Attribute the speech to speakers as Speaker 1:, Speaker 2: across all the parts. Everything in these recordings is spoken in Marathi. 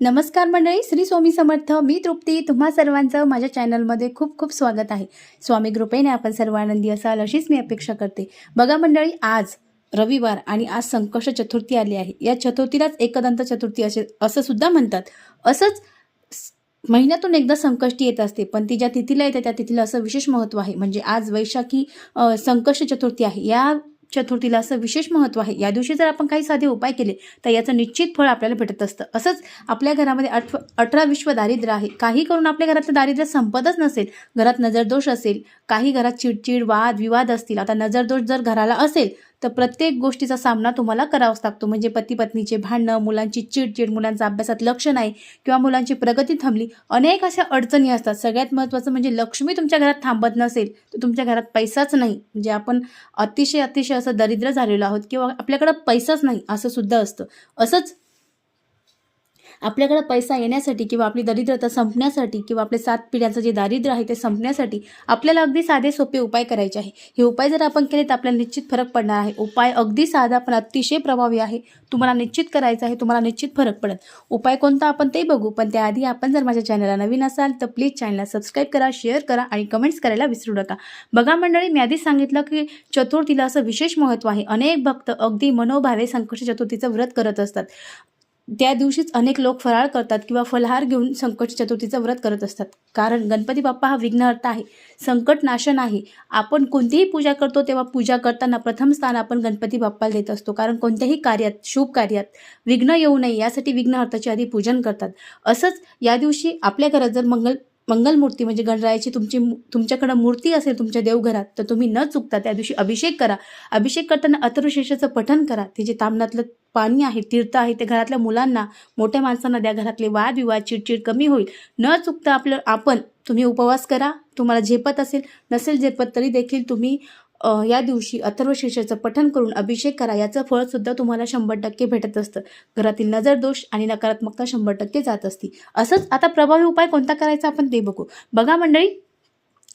Speaker 1: नमस्कार मंडळी श्री स्वामी समर्थ मी तृप्ती. तुम्हा सर्वांचं माझ्या चॅनलमध्ये खूप खूप स्वागत आहे. स्वामी कृपेने आपण सर्व आनंदी असाल अशीच मी अपेक्षा करते. बघा मंडळी आज रविवार आणि आज संकष्ट चतुर्थी आली आहे. या चतुर्थीलाच एकदंत चतुर्थी असे असं सुद्धा म्हणतात. असंच महिन्यातून एकदा संकष्टी येत असते पण ती ज्या तिथीला येते त्या तिथीला असं विशेष महत्त्व आहे. म्हणजे आज वैशाखी संकष्ट चतुर्थी आहे. या चतुर्थीला असं विशेष महत्त्व आहे. या दिवशी जर आपण काही साधे उपाय केले तर याचं निश्चित फळ आपल्याला भेटत असतं. असंच आपल्या घरामध्ये अठ अठरा विश्व दारिद्र्य आहे. काही करून आपल्या घरातलं दारिद्र्य संपतच नसेल घरात नजरदोष असेल काही घरात चिडचिड वाद विवाद असतील आता नजरदोष जर घराला असेल तर प्रत्येक गोष्टीचा सामना तुम्हाला करावाच लागतो. म्हणजे पती पत्नीचे भांडणं मुलांची चिडचिड मुलांचा अभ्यासात लक्ष नाही किंवा मुलांची प्रगती थांबली अनेक अशा अडचणी असतात. सगळ्यात महत्त्वाचं म्हणजे लक्ष्मी तुमच्या घरात थांबत नसेल तर तुमच्या घरात पैसाच नाही. म्हणजे आपण अतिशय अतिशय असं दरिद्र झालेलो आहोत किंवा आपल्याकडं पैसाच नाही असं सुद्धा असतं. असंच आपल्याकडे पैसा येण्यासाठी किंवा आपली दरिद्रता संपण्यासाठी किंवा आपले सात पिढ्यांचं जे दारिद्र्य आहे ते संपण्यासाठी आपल्याला अगदी साधे सोपे उपाय करायचे आहे. हे उपाय जर आपण केले तर आपल्याला निश्चित फरक पडणार आहे. उपाय अगदी साधा पण अतिशय प्रभावी आहे. तुम्हाला निश्चित करायचं आहे तुम्हाला निश्चित फरक पडत. उपाय कोणता आपण ते बघू. पण त्याआधी आपण जर माझ्या चॅनलला नवीन असाल तर प्लीज चॅनलला सबस्क्राईब करा शेअर करा आणि कमेंट्स करायला विसरू नका. बघा मंडळी मी आधीच सांगितलं की चतुर्थीला असं विशेष महत्त्व आहे. अनेक भक्त अगदी मनोभावे संकष्ट चतुर्थीचं व्रत करत असतात. त्या दिवशीच अनेक लोक फराळ करतात किंवा फलहार घेऊन संकट चतुर्थीचं व्रत करत असतात. कारण गणपती बाप्पा हा विघ्नहर्ता आहे. संकट नाशन आहे आपण कोणतीही पूजा करतो तेव्हा पूजा करताना प्रथम स्थान आपण गणपती बाप्पाला देत असतो. कारण कोणत्याही कार्यात शुभ कार्यात विघ्न येऊ नये यासाठी विघ्नहर्ताची आधी पूजन करतात. असंच या दिवशी आपल्या घरात जर मंगल मंगलमूर्ती म्हणजे गणरायाची तुमची तुमच्याकडं मूर्ती असेल तुमच्या देवघरात तर तुम्ही न चुकता त्या दिवशी अभिषेक करा. अभिषेक करताना अथर्वशेषाचं पठण करा. ते जे तामनातलं पाणी आहे तीर्थ आहे ते घरातल्या मुलांना मोठ्या माणसांना द्या. घरातले वादविवाद चिडचिड कमी होईल. न चुकता आपलं आपण तुम्ही उपवास करा. तुम्हाला झेपत असेल नसेल झेपत तरी देखील तुम्ही या दिवशी अथर्वशीर्षाचं पठन करून अभिषेक करा याचं फळसुद्धा तुम्हाला शंभर टक्के भेटत असतं. घरातील नजर दोष आणि नकारात्मकता शंभर टक्के जात असती. असंच आता प्रभावी उपाय कोणता करायचा आपण ते बघू. बघा मंडळी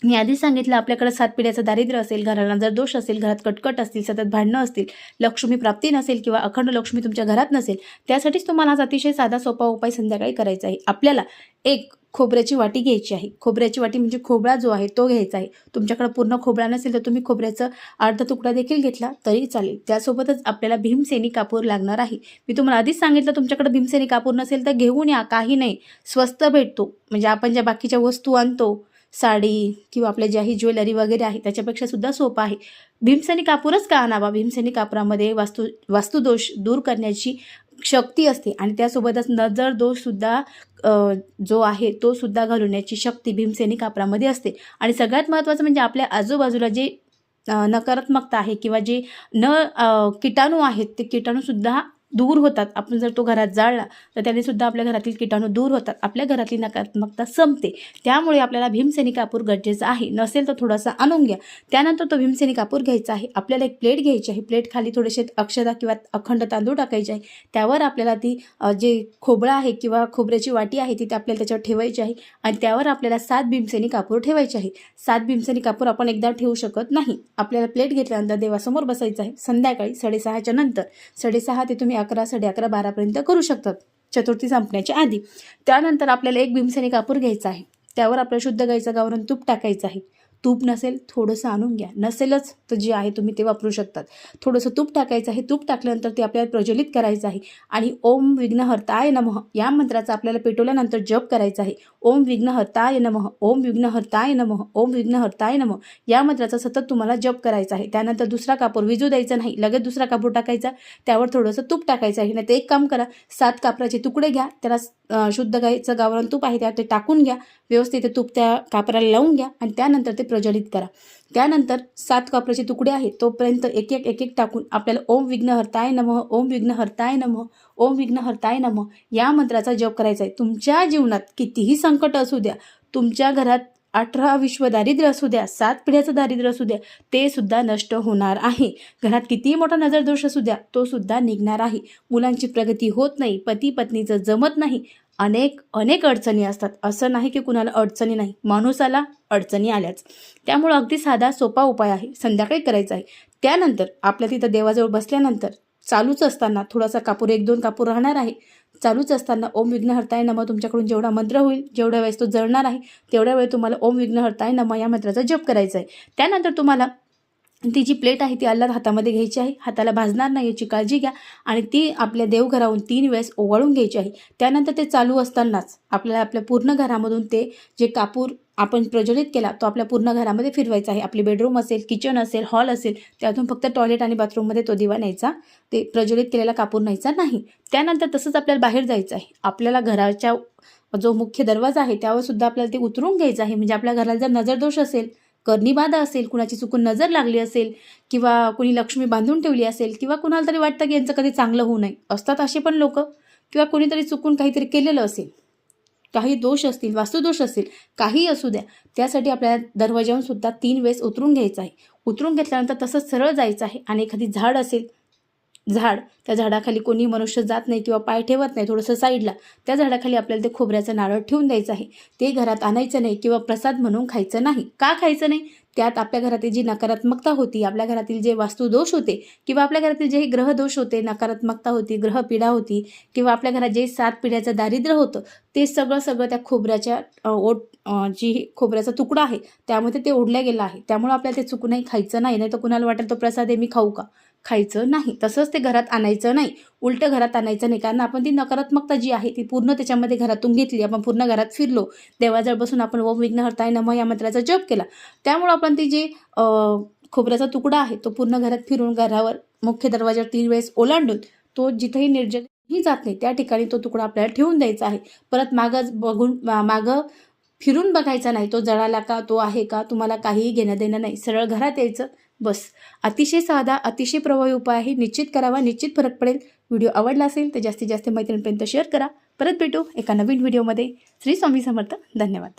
Speaker 1: मी आधी सांगितलं आपल्याकडे सात पिढ्याचं दारिद्र्य असेल घराला जर दोष असेल घरात कटकट असतील सतत भांडणं असतील लक्ष्मी प्राप्ती नसेल किंवा अखंड लक्ष्मी तुमच्या घरात नसेल त्यासाठीच तुम्हाला आज अतिशय साधा सोपा उपाय संध्याकाळी करायचा आहे. आपल्याला एक खोबऱ्याची वाटी घ्यायची आहे. खोबऱ्याची वाटी म्हणजे खोबरा जो आहे तो घ्यायचा आहे. तुमच्याकडे पूर्ण खोबरा नसेल तर तुम्ही खोबऱ्याचं अर्धा तुकडा देखील घेतला तरी चालेल. त्यासोबतच आपल्याला भीमसेनी कापूर लागणार आहे. मी तुम्हाला आधीच सांगितलं तुमच्याकडे भीमसेनी कापूर नसेल तर घेऊन या. काही नाही. स्वस्त भेटतो. म्हणजे आपण ज्या बाकीच्या वस्तू आणतो साडी किंवा आपल्या ज्याही ज्वेलरी वगैरे आहे त्याच्यापेक्षा सुद्धा सोपं आहे. भीमसेनी कापूरच का आणावा? भीमसेनी कापरामध्ये वास्तू वास्तुदोष दूर करण्याची शक्ती असते. आणि त्यासोबतच नजर दोषसुद्धा जो आहे तो सुद्धा घालवण्याची शक्ती भीमसेनी कापरामध्ये असते. आणि सगळ्यात महत्त्वाचं म्हणजे आपल्या आजूबाजूला जे नकारात्मकता आहे किंवा जे न किटाणू आहेत ते किटाणूसुद्धा दूर होतात. आपण जर तो घरात जाळला तर त्यानेसुद्धा आपल्या घरातील किटाणू दूर होतात. आपल्या घरातली नकारात्मकता संपते. त्यामुळे आपल्याला भीमसेनी कापूर गरजेचं आहे. नसेल तर थोडासा आणून घ्या. त्यानंतर तो भीमसेनी कापूर घ्यायचा आहे. आपल्याला एक प्लेट घ्यायची आहे. प्लेट खाली थोडेसे अक्षता किंवा अखंड तांदूळ टाकायचे आहे. त्यावर आपल्याला ती जे खोबळं आहे किंवा खोबऱ्याची वाटी आहे ती आपल्याला त्याच्यावर ठेवायची आहे. आणि त्यावर आपल्याला सात भीमसेनी कापूर ठेवायचे आहे. सात भीमसेनी कापूर आपण एकदा ठेवू शकत नाही. आपल्याला प्लेट घेतल्यानंतर देवासमोर बसायचं आहे. संध्याकाळी साडेसहाच्या नंतर. साडेसहा ते तुम्ही अकरा साडे अकरा बारापर्यंत करू शकतात. चतुर्थी संपण्याच्या आधी. त्यानंतर आपल्याला एक भीमसेनी कापूर घ्यायचा आहे. त्यावर आपल्याला शुद्ध गाईचं गावरण तूप टाकायचं आहे. तूप नसेल थोडंसं आणून घ्या. नसेलच तर जे आहे तुम्ही ते वापरू शकतात. थोडंसं तूप टाकायचं आहे. तूप टाकल्यानंतर ते आपल्याला प्रज्वलित करायचं आहे. आणि ओम विघ्नहर्ताय नमः. या मंत्राचा आपल्याला पेटवल्यानंतर जप करायचा आहे. ओम विघ्नहर्ताय नमः. ओम विघ्नहर्ताय नमः. ओम विघ्नहर्ताय नमः. या मंत्राचा सतत तुम्हाला जप करायचा आहे. त्यानंतर दुसरा कापूर विजू द्यायचा नाही. लगेच दुसरा कापूर टाकायचा. त्यावर थोडंसं तूप टाकायचं आहे. नाही तर एक काम करा. सात कापराचे तुकडे घ्या. त्याला शुद्ध गाईचं गावरण तूप आहे त्यात ते टाकून घ्या. व्यवस्थित ते तूप त्या कापराला लावून घ्या आणि त्यानंतर ते प्रज्वलित करा. त्यानंतर सात कापराचे तुकडे आहेत तोपर्यंत एक एक एक एक टाकून आपल्याला ओम विघ्न हरताय नमः ओम विघ्न हरताय नमः ओम विघ्न हरताय नमः या मंत्राचा जप करायचा आहे. तुमच्या जीवनात कितीही संकट असू द्या तुमच्या घरात अठरा विश्व दारिद्र्य असू द्या सात पिढ्याचं दारिद्र्य असू द्या ते सुद्धा नष्ट होणार आहे. घरात कितीही मोठा नजरदोष असू द्या तो सुद्धा निघणार आहे. मुलांची प्रगती होत नाही पती पत्नीचं जमत नाही. अनेक अनेक अडचणी असतात. असं नाही की कुणाला अडचणी नाही. माणूसाला अडचणी आल्याच. त्यामुळं अगदी साधा सोपा उपाय आहे. संध्याकाळी करायचा आहे. त्यानंतर आपल्या तिथं देवाजवळ बसल्यानंतर चालूच असताना थोडासा कापूर एक दोन कापूर राहणार आहे. चालूच असताना ओम विघ्नहर्ताय नमा तुमच्याकडून जेवढा मंत्र होईल जेवढ्या वेळेस तो जळणार आहे तेवढ्या वेळ तुम्हाला ओम विघ्नहर्ताय नमा या मंत्राचा जप करायचा आहे. त्यानंतर तुम्हाला ती जी प्लेट आहे ती अल्लाद हातामध्ये घ्यायची आहे. हाताला भाजणार नाही याची काळजी घ्या आणि ती आपल्या देवघराहून तीन वेळेस ओवाळून घ्यायची आहे. त्यानंतर ते चालू असतानाच आपल्याला आपल्या पूर्ण घरामधून ते जे कापूर आपण प्रज्वलित केला तो आपल्या पूर्ण घरामध्ये फिरवायचा आहे. आपली बेडरूम असेल किचन असेल हॉल असेल त्यातून फक्त टॉयलेट आणि बाथरूममध्ये तो दिवा न्यायचा. ते प्रज्वलित केलेला कापूर न्यायचा नाही. त्यानंतर तसंच आपल्याला बाहेर जायचं आहे. आपल्याला घराच्या जो मुख्य दरवाजा आहे त्यावर सुद्धा आपल्याला ते उतरून घ्यायचं आहे. म्हणजे आपल्या घराला जर नजरदोष असेल कर्णीबाधा असेल कुणाची चुकून नजर लागली असेल किंवा कुणी लक्ष्मी बांधून ठेवली असेल किंवा कुणाला तरी वाटतं की यांचं कधी चांगलं होऊ नये. असतात असे पण लोक. किंवा कुणीतरी चुकून काहीतरी केलेलं असेल. काही दोष असतील वास्तुदोष असेल काही असू द्या. त्यासाठी आपल्याला दरवाजाहून सुद्धा तीन वेळेस उतरून घ्यायचं आहे. उतरून घेतल्यानंतर तसंच सरळ जायचं आहे. आणि एखादी झाड असेल झाड त्या झाडाखाली कोणी मनुष्य जात नाही किंवा पाय ठेवत नाही थोडंसं साईडला त्या झाडाखाली आपल्याला ते खोबऱ्याचं नारळ ठेवून द्यायचं आहे. ते घरात आणायचं नाही किंवा प्रसाद म्हणून खायचं नाही. का खायचं नाही? त्यात आपल्या घरातील जी नकारात्मकता होती आपल्या घरातील जे वास्तुदोष होते किंवा आपल्या घरातील जे ग्रहदोष होते नकारात्मकता होती ग्रहपीडा होती किंवा आपल्या घरात जे सात पिढ्याचं दारिद्र्य होतं ते सगळं सगळं त्या खोबऱ्याच्या ओट जी खोबऱ्याचा तुकडा आहे त्यामध्ये ते ओढल्या गेलं आहे. त्यामुळे आपल्याला ते चुकूनही खायचं नाही नाही तर कुणाला वाटेल तो प्रसाद आहे मी खाऊ का? खायचं नाही. तसंच ते घरात आणायचं नाही. उलटं घरात आणायचं नाही. कारण आपण ती नकारात्मकता जी आहे ती पूर्ण त्याच्यामध्ये घरातून घेतली. आपण पूर्ण घरात फिरलो. देवाजवळ बसून आपण ओम विघ्नहर्ताय नम या मंत्राचा जप केला. त्यामुळं आपण ती जे खोबऱ्याचा तुकडा आहे तो पूर्ण घरात फिरून घरावर मुख्य दरवाजावर तीन वेळेस ओलांडून तो जिथेही निर्जल ही जात नाही. त्या ठिकाणी तो तुकडा आपल्याला ठेवून द्यायचा आहे. परत मागं बघून मागं फिरून बघायचा नाही. तो जळाला का तो आहे का तुम्हाला काहीही घेणं देणं नाही. सरळ घरात यायचं बस. अतिशय साधा अतिशय प्रभावी उपाय आहे. निश्चित करावा निश्चित फरक पडेल. व्हिडिओ आवडला असेल तर जास्तीत जास्त मैत्रिणीपर्यंत शेअर करा. परत भेटू एका नवीन व्हिडिओमध्ये. श्री स्वामी समर्थ. धन्यवाद.